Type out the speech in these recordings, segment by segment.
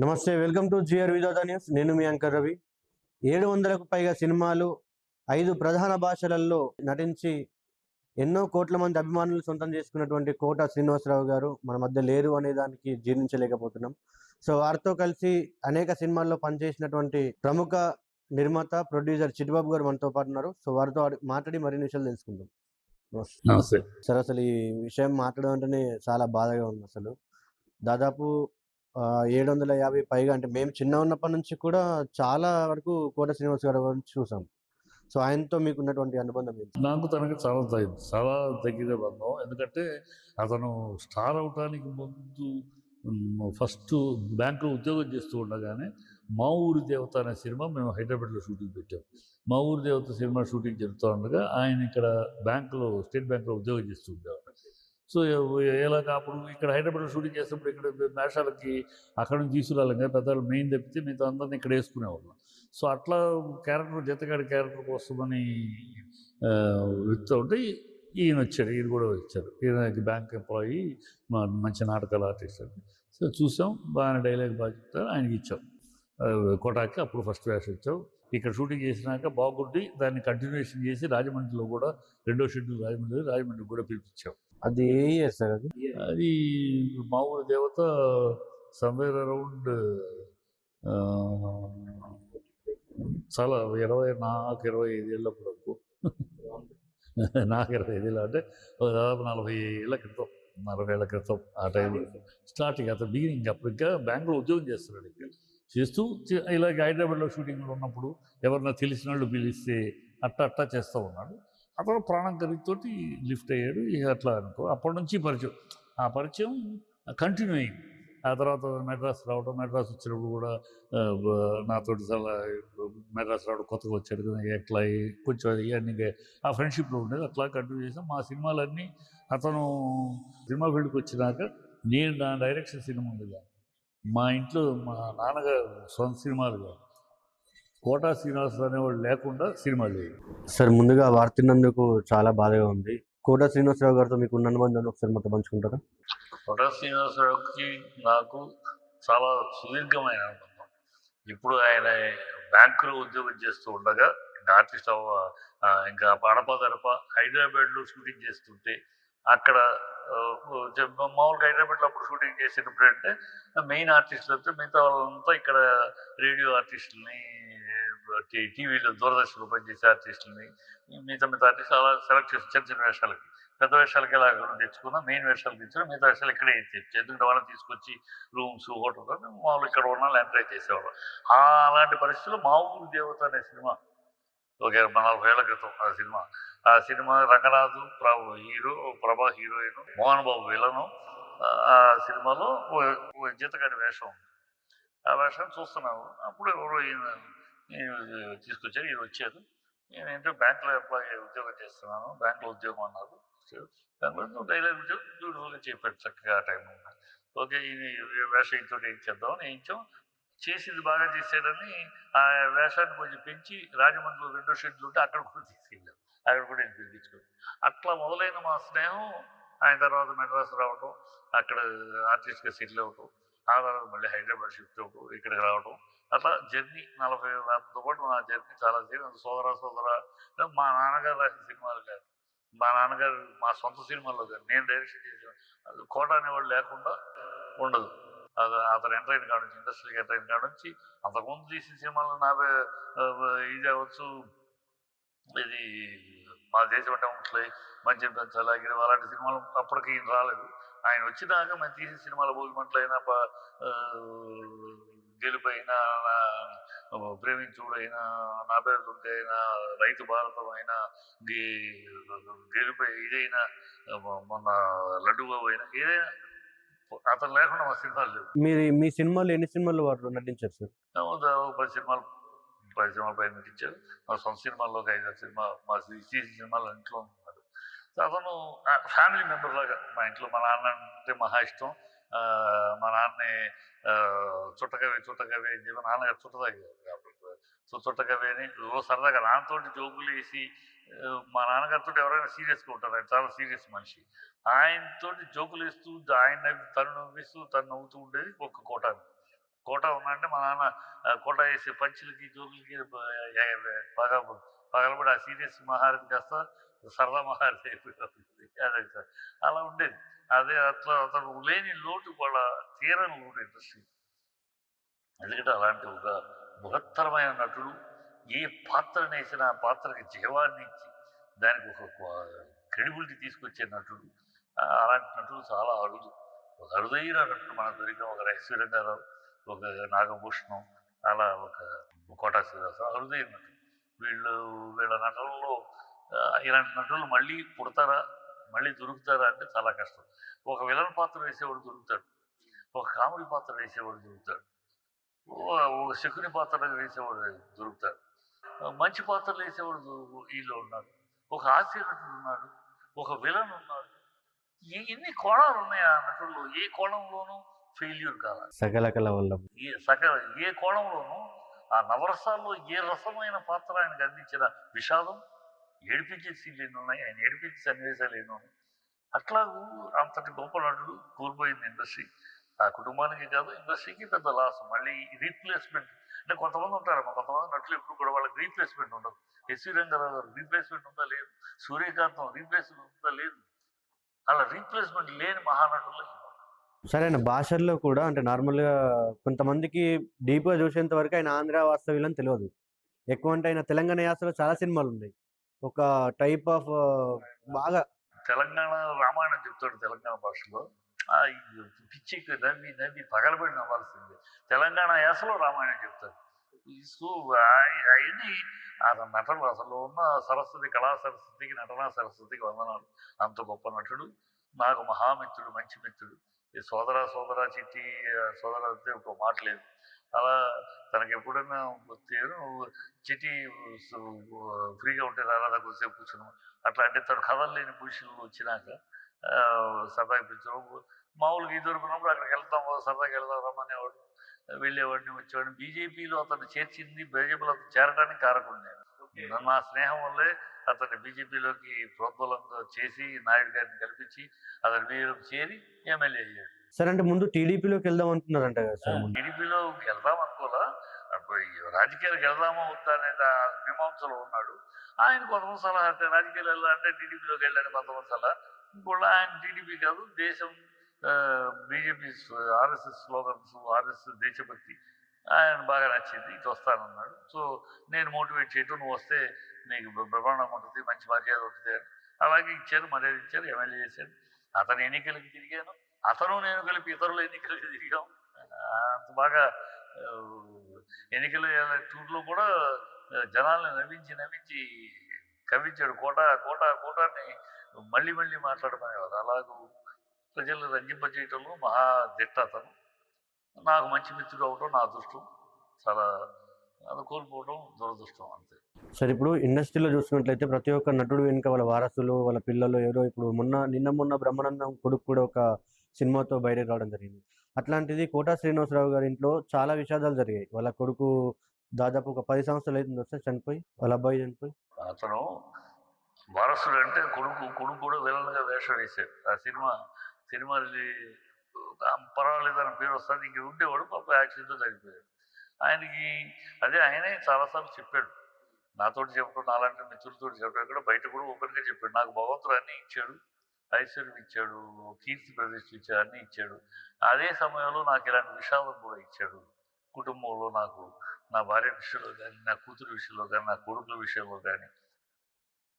నమస్తే welcome to GR విదోద news. నేను మీ అంకర్ రవి. ఏడు వందలకు పైగా సినిమాలు ఐదు ప్రధాన భాషలలో నటించి ఎన్నో కోట్ల మంది అభిమానులు సొంతం చేసుకున్నటువంటి కోట శ్రీనివాసరావు గారు మన మధ్య లేరు అనే దానికి జీర్ణించలేకపోతున్నాం. సో వారితో కలిసి అనేక సినిమాల్లో పనిచేసినటువంటి ప్రముఖ నిర్మాత ప్రొడ్యూసర్ చిట్టిబాబు గారు మనతో పాటు ఉన్నారు. సో వారితో మాట్లాడి మరిన్ని విషయాలు తెలుసుకుందాం. నమస్తే. నమస్తే. సార్ అసలు ఈ విషయం మాట్లాడడం అంటేనే చాలా బాధగా ఉంది అసలు. దాదాపు ఏడు వందల యాభై పైగా అంటే మేము చిన్న ఉన్నప్పటి నుంచి కూడా చాలా వరకు కోట శ్రీనివాస్ గారు చూసాం. సో ఆయనతో మీకు ఉన్నటువంటి అనుబంధం ఏంటి? నాకు తనకి చాలా తగ్గి చాలా దగ్గర బంధం. ఎందుకంటే అతను స్టార్ అవటానికి ముందు ఫస్ట్ బ్యాంకులో ఉద్యోగం చేస్తూ ఉండగానే మా ఊరి దేవత అనే సినిమా మేము హైదరాబాద్లో షూటింగ్ పెట్టాం. మా ఊరి దేవత సినిమా షూటింగ్ జరుగుతూ ఉండగా ఆయన ఇక్కడ బ్యాంకులో స్టేట్ బ్యాంకులో ఉద్యోగం చేస్తూ ఉండేవాడు సో ఎలా అప్పుడు ఇక్కడ హైదరాబాద్లో షూటింగ్ చేసినప్పుడు ఇక్కడ మేషాలకి అక్కడ నుంచి తీసుకురాలేం కదా పెద్దవాళ్ళు మెయిన్ తప్పితే మిగతా అందరిని ఇక్కడ వేసుకునేవాళ్ళం. సో అట్లా క్యారెక్టర్ జతగాడి క్యారెక్టర్ కోసమని వ్యక్తి ఉంటే ఈయన వచ్చాడు ఈయన కూడా వచ్చారు ఈయన బ్యాంక్ ఎంప్లాయీ మంచి నాటకాలు ఆర్టిస్ట్ అని. సో చూసాం బాగానే డైలాగ్ బాగా చెప్తారు ఆయనకి ఇచ్చాం. కోటాకి అప్పుడు ఫస్ట్ వేషం ఇచ్చాం. ఇక్కడ షూటింగ్ చేసినాక బాగుండి దాన్ని కంటిన్యూషన్ చేసి రాజమండ్రిలో కూడా రెండో షెడ్యూల్ రాజమండ్రి రాజమండ్రి కూడా పిలిపించాం. అది ఏ ఇయర్ సార్ అది? అది మామూలు దేవత సమ్వేర్ అరౌండ్ చాలా ఇరవై నాకు ఇరవై ఐదేళ్ళప్పుడు వరకు. నాకు ఇరవై ఐదేళ్ళు అంటే దాదాపు నలభై ఏళ్ళ క్రితం నలభై ఏళ్ళ క్రితం ఆ టైంలో స్టార్టింగ్ అతను బిగినింగ్ అప్పుడు ఇంకా బ్యాంకులో ఉద్యోగం చేస్తున్నాడు ఇంకా చేస్తూ ఇలాగ హైదరాబాద్లో షూటింగ్లో ఉన్నప్పుడు ఎవరన్నా తెలిసిన వాళ్ళు పిలిస్తే అట్ట అట్టా చేస్తూ ఉన్నాడు. అతను ప్రాణం కలిగితోటి లిఫ్ట్ అయ్యాడు. ఇక అట్లా అనుకో. అప్పటి నుంచి పరిచయం. ఆ పరిచయం కంటిన్యూ అయింది. ఆ తర్వాత మెడ్రాస్ రావడం మెడ్రాస్ వచ్చినప్పుడు కూడా నాతోటి చాలా మెడ్రాస్ రావడం కొత్తగా వచ్చాడు కదా ఎట్లా కొంచెం ఇవన్నీ ఆ ఫ్రెండ్షిప్లో ఉండేది. అట్లా కంటిన్యూ చేసాం. మా సినిమాలన్నీ అతను సినిమా ఫీల్డ్కి వచ్చినాక నేను నా డైరెక్షన్ సినిమా ఉంది మా ఇంట్లో మా నాన్నగారు సొంత సినిమాలు కాదు. కోటా శ్రీనివాసరావు అనేవాడు లేకుండా సినిమాలు లేవు సార్ ముందుగా వార్తినందుకు చాలా బాధగా ఉంది. కోట శ్రీనివాసరావు గారితో మీకు ఉన్న అనుబంధాన్ని ఒకసారి మొత్తం పంచుకుంటారా? కోటా శ్రీనివాసరావుకి నాకు చాలా సుదీర్ఘమైన అనుబంధం. ఇప్పుడు ఆయన బ్యాంకులో ఉద్యోగం చేస్తూ ఉండగా ఇంకా ఆర్టిస్ట్ అవ్వ ఇంకా అడపదడప హైదరాబాద్లో షూటింగ్ చేస్తుంటే అక్కడ మామూలుగా హైదరాబాద్లో అప్పుడు షూటింగ్ చేసేటప్పుడు అంటే మెయిన్ ఆర్టిస్టులు అయితే మిగతా వాళ్ళంతా ఇక్కడ రేడియో ఆర్టిస్టులని టీవీలో దూరదర్శన్లో పనిచేసే ఆర్టిస్టులని మిగతా మిగతా ఆర్టిస్టులు అలా సెలెక్ట్ చేసి చిన్న చిన్న వేషాలకి పెద్ద వేషాలకి ఎలా తెచ్చుకున్నా మెయిన్ వేషాలు తెచ్చుకున్నా మిగతా వేషాలు ఇక్కడే తెచ్చు ఎందుకంటే వాళ్ళని తీసుకొచ్చి రూమ్స్ హోటల్ మామూలు ఇక్కడ ఉన్న వాళ్ళు ఎంకరేజ్ చేసేవాళ్ళు. అలాంటి పరిస్థితుల్లో మా ఊరు దేవత అనే సినిమా ఒక నలభై ఏళ్ళ క్రితం ఆ సినిమా ఆ cinema Ranganath Prabhu hero Prabha heroine Mohan Babu villain ఆ సినిమాలో జీతగాడి వేషం ఉంది. ఆ వేషం చూస్తున్నాము. అప్పుడు ఎవరో తీసుకొచ్చారు ఈయన వచ్చారు నేను ఏంటో బ్యాంకులో ఎంప్లాయీ ఉద్యోగం చేస్తున్నాను. బ్యాంకులో ఉద్యోగం అన్నారు బ్యాంకులో డైలీ ఉద్యోగం బ్యూటిఫుల్గా చెప్పాడు చక్కగా ఆ టైంలో. ఓకే ఇది వేషం ఇంతో వేయించేద్దాం వేయించాం చేసింది బాగా చేశాడని ఆ వేషాన్ని కొంచెం పెంచి రాజమండ్రిలో రెండో షెడ్యూల్ ఉంటే అక్కడ కూడా తీసుకెళ్ళాం. అక్కడ కూడా నేను పిలిపించుకోండి అట్లా మొదలైన మా స్నేహం ఆయన తర్వాత మెడ్రాస్ రావటం అక్కడ ఆర్టిస్ట్గా సెటిల్ అవ్వటం ఆ తర్వాత మళ్ళీ హైదరాబాద్ షిఫ్ట్ అవ్వటం ఇక్కడికి రావటం అట్లా జర్నీ నలభై దాంతో పాటు నా జర్నీ చాలా జరిగింది. సోదర సోదర మా నాన్నగారు రాసిన సినిమాలు కాదు. మా నాన్నగారు మా సొంత సినిమాల్లో కాదు. నేను డైరెక్షన్ చేసిన అది కోట అనేవాళ్ళు లేకుండా ఉండదు. అది అతను ఎంటర్ అయిన కాడ నుంచి ఇండస్ట్రీకి ఎంటర్ అయిన కాడ నుంచి అంతకుముందు తీసిన సినిమాలు నావే ఇది అవ్వచ్చు. ఇది మా దేశం అంటే ఉంటాయి మంచి పెంచాలి అగ్గిరి అలాంటి సినిమాలు అప్పటికి ఈయన రాలేదు. ఆయన వచ్చినాక మేము తీసిన సినిమాలు భోగిమంటలైనా గెలుపైనా ప్రేమించుడైనా నా పేరు దుర్గ అయినా రైతు భారతం అయినా గెలుపై ఇదైనా మొన్న లడ్డు బాబు అయినా ఏదైనా అతను లేకుండా మా సినిమాలు లేవు. మీరు మీ సినిమాలు ఎన్ని సినిమాలు వారు నటించారు సార్? పది సినిమాలు పది సినిమాల పైన నటించారు. మా సొంత సినిమాల్లో ఒక ఐదు సినిమా మా తీసిన సినిమాలు ఇంట్లో ఉన్నాడు సో అతను ఫ్యామిలీ మెంబర్ లాగా మా ఇంట్లో మా నాన్న అంటే మహా ఇష్టం. మా నాన్నే చుట్టకవే చుట్టకవి చుట్టకవి అని చెప్పి నాన్నగారు చుట్టదాగా సో చుట్టకవి అని రోజు సరదాగా నాన్నతోటి జోకులు వేసి మా నాన్నగారితో ఎవరైనా సీరియస్గా ఉంటారు ఆయన చాలా సీరియస్ మనిషి ఆయనతోటి జోకులు వేస్తూ ఆయన నవ్వి- తను నవ్విస్తూ తను నవ్వుతూ ఉండేది ఒక కోట కోట ఉన్నా అంటే మా నాన్న ఆ, కోట వేసే పంచులకి జోకులకి బ- బాగా పగలబడి ఆ సీరియస్ మహారం కాస్త సరదా మహారథి అయిపోయింది అదే అలా ఉండేది. అదే అట్లా అతను లేని లోటు వాళ్ళ తీరని లోటు ఇండస్ట్రీ. ఎందుకంటే అలాంటి ఒక బృహత్తరమైన నటుడు ఏ పాత్రను వేసినా ఆ పాత్రకి జీవాన్ని ఇచ్చి దానికి ఒక క్రెడిబిలిటీ తీసుకొచ్చే నటుడు. అలాంటి నటుడు చాలా అరుదు. ఒక అరుదైన నటుడు మనకు దొరికిన ఒక ఐశ్వర్యంగారావు ఒక నాగభూషణం అలా ఒక కోటా శ్రీనివాసరావు అరుదైన నటుడు. వీళ్ళు వీళ్ళ నటనలో ఇలాంటి నటులు మళ్ళీ పుడతారా? మళ్ళీ దొరుకుతారా అంటే చాలా కష్టం. ఒక విలన్ పాత్ర వేసేవాడు దొరుకుతాడు. ఒక కామెడీ పాత్ర వేసేవాడు దొరుకుతాడు. ఒక శకుని పాత్ర వేసేవాడు దొరుకుతాడు. మంచి పాత్రలు వేసేవాడు దొ- వీళ్ళు ఉన్నాడు. ఒక హాస్య నటుడు ఉన్నాడు. ఒక విలన్ ఉన్నాడు. ఎన్ని కోణాలు ఉన్నాయి ఆ నటుల్లో? ఏ కోణంలోనూ ఫెయిల్యూర్ కాదు సకల కళ వల్ల ఏ సకల ఏ కోణంలోనూ ఆ నవరసాల్లో ఏ రసమైన పాత్ర ఆయనకు అందించిన విషాదం? ఏడిపించే సీన్లు ఎన్ని ఉన్నాయి ఆయన ఏడిపించే సన్నివేశాలు ఎన్ని ఉన్నాయి. అట్లాగూ అంతటి గొప్ప నటుడు కోల్పోయింది ఇండస్ట్రీ. ఆ కుటుంబానికి కాదు ఇండస్ట్రీకి పెద్ద లాస్ మళ్ళీ రీప్లేస్మెంట్ అంటే కొంతమంది ఉంటారు కొంతమంది నటులు ఎప్పుడు కూడా వాళ్ళకి రీప్లేస్మెంట్ ఉండదు. ఎస్వి రంగారావు గారు రీప్లేస్మెంట్ ఉందా లేదు? సూర్యకాంతం రీప్లేస్మెంట్ ఉందా లేదు? అలా రీప్లేస్మెంట్ లేని మహానటులు సరే ఆయన భాషల్లో కూడా అంటే నార్మల్గా కొంతమందికి డీప్గా చూసేంత వరకు ఆయన ఆంధ్ర వాస్తవ్యులని తెలియదు. ఎక్కువ అంటే ఆయన తెలంగాణ యాసలో చాలా సినిమాలు ఉన్నాయి. ఒక టైప్ ఆఫ్ బాగా తెలంగాణ రామాయణం చెప్తాడు తెలంగాణ భాషలో. పిచ్చికి నవ్వి నవ్వి పగలబడి నవ్వాల్సిందే. తెలంగాణ యాసలో రామాయణం చెప్తాడు. సో అవన్నీ ఆ నటన అసలు ఉన్న సరస్వతి కళా సరస్వతికి నటనా సరస్వతికి వందనాలు. అంత గొప్ప నటుడు నాకు మహామిత్రుడు మంచి మిత్రుడు. ఈ సోదర సోదర చిట్టి సోదర అంటే ఒక మాట లేదు. అలా తనకి ఎప్పుడైనా చిట్టి ఫ్రీగా ఉంటే రాదా కొద్దిసేపు కూర్చున్నాం అట్లా అంటే తను కథలు లేని పొజిషన్లో వచ్చినాక పిలిచడం మామూలుగా ఈ దొరికినప్పుడు అక్కడికి వెళ్తాం సరదాగా వెళ్దాం రమ్మనేవాడు. వెళ్ళేవాడిని వచ్చేవాడిని. బీజేపీలో అతను చేర్చింది బీజేపీలో అతను చేరడానికి కారకుడు. నేను నా స్నేహం వల్లే అతన్ని బీజేపీలోకి ప్రోద్బలం చేసి నాయుడు గారిని కల్పించి అతను వీరికి చేరి ఎమ్మెల్యే అయ్యాడు. సరే అంటే ముందు టీడీపీలోకి వెళ్దాం అంటున్నారంట. టీడీపీలోకి వెళ్దాం అనుకోలా. రాజకీయాలకు వెళ్దామా వద్దా అనేది ఆ మీమాంసలో ఉన్నాడు. ఆయన కొంతమంది సలహా అంటే రాజకీయాలు వెళ్ళాలంటే టీడీపీలోకి వెళ్ళాలని కొంతమంది సలహా. ఇంకోళ్ళు ఆయన టీడీపీ కాదు దేశం బీజేపీ ఆర్ఎస్ఎస్ స్లోగన్స్ ఆర్ఎస్ఎస్ దేశభక్తి ఆయన బాగా నచ్చింది ఇటు వస్తానన్నాడు. సో నేను మోటివేట్ చేయటం నువ్వు వస్తే నీకు బ్రహ్మాండం ఉంటుంది మంచి మర్యాద ఉంటుంది అని. అలాగే ఇచ్చారు మర్యాద ఇచ్చారు ఎమ్మెల్యే చేశారు అతను ఎన్నికలకి తిరిగాను. అతను నేను కలిపి ఇతరులు ఎన్నికలకి తిరిగాం. అంత బాగా ఎన్నికలు ఎన్నికల టూర్లో కూడా జనాల్ని నవ్వించి నవ్వించి కవ్వించాడు. కోట కోట కోటాన్ని మళ్ళీ మళ్ళీ మాట్లాడమనేవారు అలాగూ ప్రజలు రంజింపజేయటంలో మహా దిట్ట అతను. నాకు మంచి మిత్రుడు అవటం నా అదృష్టం. చాలా అది కోల్పోవడం దురదృష్టం అంతే. సరే ఇప్పుడు ఇండస్ట్రీలో చూసుకున్నట్లయితే ప్రతి ఒక్క నటుడు వెనుక వాళ్ళ వారసులు వాళ్ళ పిల్లలు ఎవరో ఇప్పుడు మొన్న నిన్న మొన్న బ్రహ్మానందం కొడుకు కూడా ఒక సినిమాతో బయటకు రావడం జరిగింది. అట్లాంటిది కోటా శ్రీనివాసరావు గారి ఇంట్లో చాలా విషాదాలు జరిగాయి. వాళ్ళ కొడుకు దాదాపు ఒక పది సంవత్సరాలు అవుతుంది వస్తే చనిపోయి వాళ్ళ అబ్బాయి చనిపోయి. అతను వారసుడు అంటే కొడుకు కొడుకు కూడా విలన్గా వేషం వేశాడు. ఆ సినిమా సినిమా పర్వాలేదని పేరు వస్తుంది ఇంక ఉండేవాడు పాప యాక్సిడెంట్తో చనిపోయాడు. ఆయనకి అదే ఆయనే చాలాసార్లు చెప్పాడు. నాతోటి చెప్పడం నాలాంటి మిత్రులతో చెప్పాడు కూడా బయట కూడా ఓపెన్గా చెప్పాడు. నాకు భగవంతుడు అన్నీ ఇచ్చాడు ఐశ్వర్యం ఇచ్చాడు కీర్తి ప్రతిష్ఠ అన్నీ ఇచ్చాడు. అదే సమయంలో నాకు ఇలాంటి విషాదం కూడా ఇచ్చాడు. కుటుంబంలో నాకు నా భార్య విషయంలో కానీ నా కూతురు విషయంలో కానీ నా కొడుకుల విషయంలో కానీ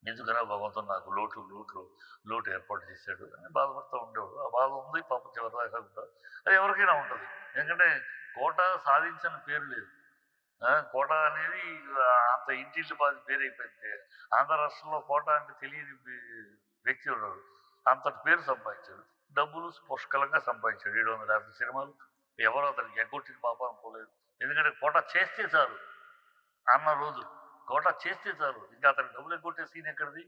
ఎందుకన్నా భగవంతుడు నాకు లోటు లోటు లోటు ఏర్పాటు చేశాడు అని బాధపడుతూ ఉండేవాడు. ఆ బాధ ఉంది పాప చివరిదాకా కూడా. అది ఎవరికైనా ఉంటుంది. ఎందుకంటే కోట సాధించిన పేరు లేదు. కోట అనేది అంత ఇంటిల్లి బాధ పేరు అయిపోయింది ఆంధ్ర రాష్ట్రంలో కోట అంటే తెలియని వ్యక్తి ఉన్నాడు. అంతటి పేరు సంపాదించాడు. డబ్బులు పుష్కలంగా సంపాదించాడు. ఏడు వందల యాభై సినిమాలు. ఎవరో అతనికి ఎగ్గొట్టిన పాపం పోలేదు. ఎందుకంటే కోట చేస్తే చాలు. అన్న రోజు. కోట చేస్తే చాలు. ఇంకా అతనికి డబ్బులు ఎగ్గొట్టే సీన్ ఎక్కడిది?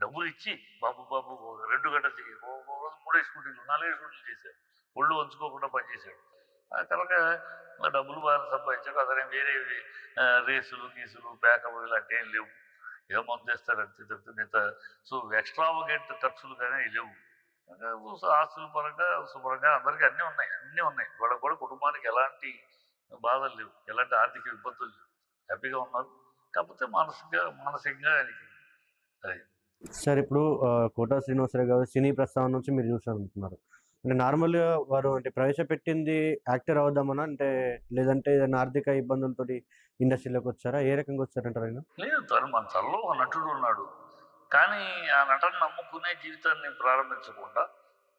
డబ్బులు ఇచ్చి బాబు బాబు రెండు గంటలు చేయి రోజు మూడే షూటింగ్లు నాలుగే షూటింగ్లు చేశాడు. ఒళ్ళు వంచుకోకుండా పనిచేశాడు ఆ తర్వాత డబ్బులు బాగా సంపాదించాడు. అతనే వేరే రేసులు గీసులు ప్యాకప్ ఇలాంటి ఏం లేవు. ఏం మందు అంతే తప్పితే మిగతా సో ఎక్స్ట్రావగెంట్ ఖర్చులు కానీ లేవు. ఆస్తుల పరంగా శుభ్రంగా అందరికీ అన్నీ ఉన్నాయి. అన్నీ ఉన్నాయి. వాళ్ళకి కూడా కుటుంబానికి ఎలాంటి బాధలు లేవు. ఎలాంటి ఆర్థిక ఇబ్బందులు లేవు. హ్యాపీగా ఉన్నారు. కాకపోతే మానసికంగా మానసికంగా ఆయనకి అది. సార్ ఇప్పుడు కోటా శ్రీనివాసరావు గారు సినీ ప్రస్థానం నుంచి మీరు చూసారంటున్నారు అంటే నార్మల్గా వారు అంటే ప్రవేశపెట్టింది యాక్టర్ అవుదామనా? అంటే లేదంటే ఏదైనా ఆర్థిక ఇబ్బందులతో ఇండస్ట్రీలోకి వచ్చారా? ఏ రకంగా వచ్చారంటారు ఆయన? లేదు తను మన తనలో ఒక నటుడు ఉన్నాడు. కానీ ఆ నటన నమ్ముకునే జీవితాన్ని ప్రారంభించకుండా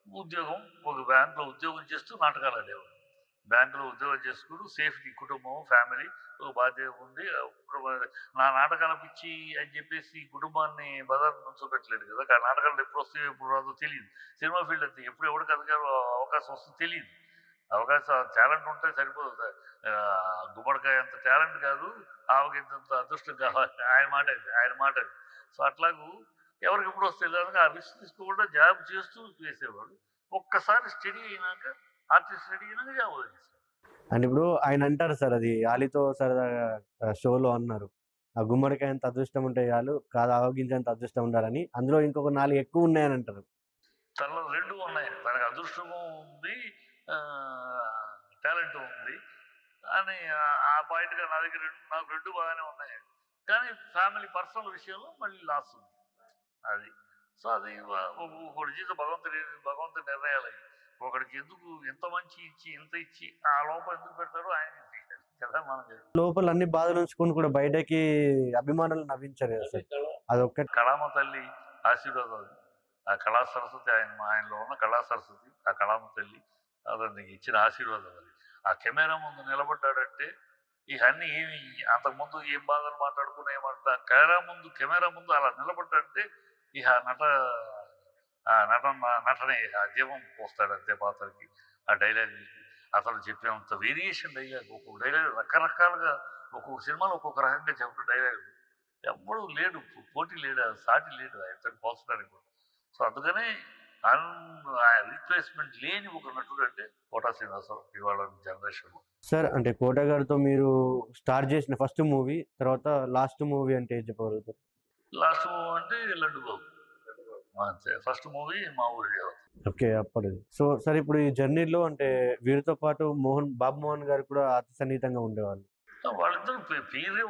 ఉద్యోగం ఒక బ్యాంకులో ఉద్యోగం చేస్తూ నాటకాలు ఆడేవాడు. బ్యాంకులో ఉద్యోగం చేసుకుంటూ సేఫ్టీ కుటుంబం ఫ్యామిలీ ఒక బాధ్యత ఉంది. నా నాటకాల పిచ్చి అని చెప్పేసి కుటుంబాన్ని బజార్ నుంచోబెట్టలేడు కదా. ఆ నాటకాలు ఎప్పుడు వస్తే ఎప్పుడు రాదో తెలియదు. సినిమా ఫీల్డ్ అయితే ఎప్పుడు ఎవరికి అధికారం అవకాశం వస్తుందో తెలియదు. అవకాశం టాలెంట్ ఉంటే సరిపోదు. గుమ్మడికాయ అంత టాలెంట్ కాదు. ఆవగింతంత అదృష్టం కావాలి. ఆయన మాట అది ఆయన మాట అది. సో అట్లాగూ ఎవరికి ఎప్పుడు వస్తే ఆ రిస్క్ తీసుకోకుండా జాబ్ చేస్తూ చేసేవాడు ఒక్కసారి స్టడీ అయినాక ఆర్టిస్ట్ వదిలేసాడు అండ్ ఇప్పుడు ఆయన అంటారు సార్ అది ఆలితో సరదాగా షోలో అన్నారు ఆ గుమ్మడికాయ అంత అదృష్టం ఉంటే చాలు కాదు ఆవగించేంత అదృష్టం ఉండాలని అందులో ఇంకొక నాలుగు ఎక్కువ ఉన్నాయని అంటారు తనలో రెండు ఉన్నాయి తనకు అదృష్టము ఉంది టాలెంట్ ఉంది అని ఆ- పాయింట్గా నా దగ్గర నాకు రెండు బాగానే ఉన్నాయి కానీ ఫ్యామిలీ పర్సనల్ విషయంలో మళ్ళీ లాస్ ఉంది అది సో అది ఒక- ఒకటి జీవితం భగవంతుడి భగవంతుడి నిర్ణయాలు అవి ఒకడికి ఎందుకు ఎంత మంచి ఇచ్చి ఇంత ఇచ్చి ఆ లోపం ఎందుకు పెడతాడో ఆయన కదా మనం లోపల అన్ని బాధలు ఉంచుకొని కూడా బయటకి అభిమానులు నవ్వించారు అదొక్కటి. కళామ తల్లి ఆశీర్వాదం ఆ కళా సరస్వతి ఆయన ఆయనలో ఉన్న కళా సరస్వతి ఆ కళామ తల్లి అతనికి ఇచ్చిన ఆశీర్వాదం అది ఆ కెమెరా ముందు నిలబడ్డాడంటే ఇవన్నీ ఏమి అంతకుముందు ఏం బాధలు మాట్లాడుకున్నా ఏమంటా కెమెరా ముందు కెమెరా ముందు అలా నిలబడ్డాడంటే ఇక నట నటనే ఆ జీవం పోస్తాడు అంతే పాత్రకి. ఆ డైలాగ్ అతను చెప్పినంత వేరియేషన్ డైలాగ్ ఒక్కొక్క డైలాగ్ రకరకాలుగా ఒక్కొక్క సినిమాలో ఒక్కొక్క రకంగా చెప్పిన డైలాగ్. ఎవ్వడు లేడు పోటీ లేడు సాటి లేడు ఆయనతో పోల్చడానికి కూడా. సో అందుకనే రీప్లేస్మెంట్ లేని ఒక నటుడు అంటే కోటా శ్రీనివాసరావు ఇవాళ జనరేషన్ సార్ అంటే కోట గారితో మీరు స్టార్ట్ చేసిన ఫస్ట్ మూవీ తర్వాత లాస్ట్ మూవీ అంటే ఏం చెప్పగలుగుతారు? లాస్ట్ మూవీ అంటే లడ్డు బాబు ఫస్ట్ మూవీ మా ఊరి ఓకే అప్పుడు సో సార్ ఇప్పుడు ఈ జర్నీలో అంటే వీరితో పాటు మోహన్ బాబు మోహన్ గారు కూడా అతి సన్నిహితంగా ఉండేవాళ్ళు వాళ్ళిద్దరు పేరే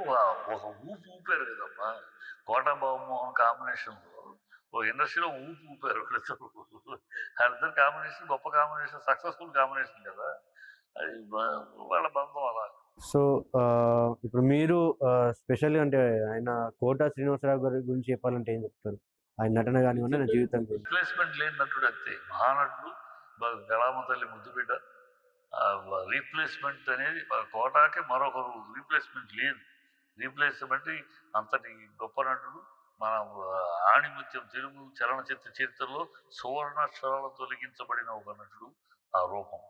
ఒక ఊపు ఊపారు కదమ్మా. కోట బాబుమోహన్ కాంబినేషన్లో ఓ ఇండస్ట్రీలో ఊపు ఊపారు వాళ్ళిద్దరు. వాళ్ళిద్దరు కాంబినేషన్ గొప్ప కాంబినేషన్ సక్సెస్ఫుల్ కాంబినేషన్ కదా. అది వాళ్ళ బంధం అలా. సో ఇప్పుడు మీరు స్పెషల్గా అంటే ఆయన కోట శ్రీనివాసరావు గారి గురించి చెప్పాలంటే ఏం చెప్తారు? ఆయన నటన కానివ్వండి నా జీవితం రీప్లేస్మెంట్ లేని నటుడు అంతే. మహానటుడు గళామ తల్లి ముద్దుబిడ్డ రీప్లేస్మెంట్ అనేది కోటాకి మరొకరు రీప్లేస్మెంట్ లేదు. రీప్లేస్మెంట్ అంతటి గొప్ప నటుడు మన ఆణిముత్యం తెలుగు చలనచిత్ర చరిత్రలో సువర్ణాక్షరాలతో తొలగించబడిన ఒక నటుడు ఆ రూపం.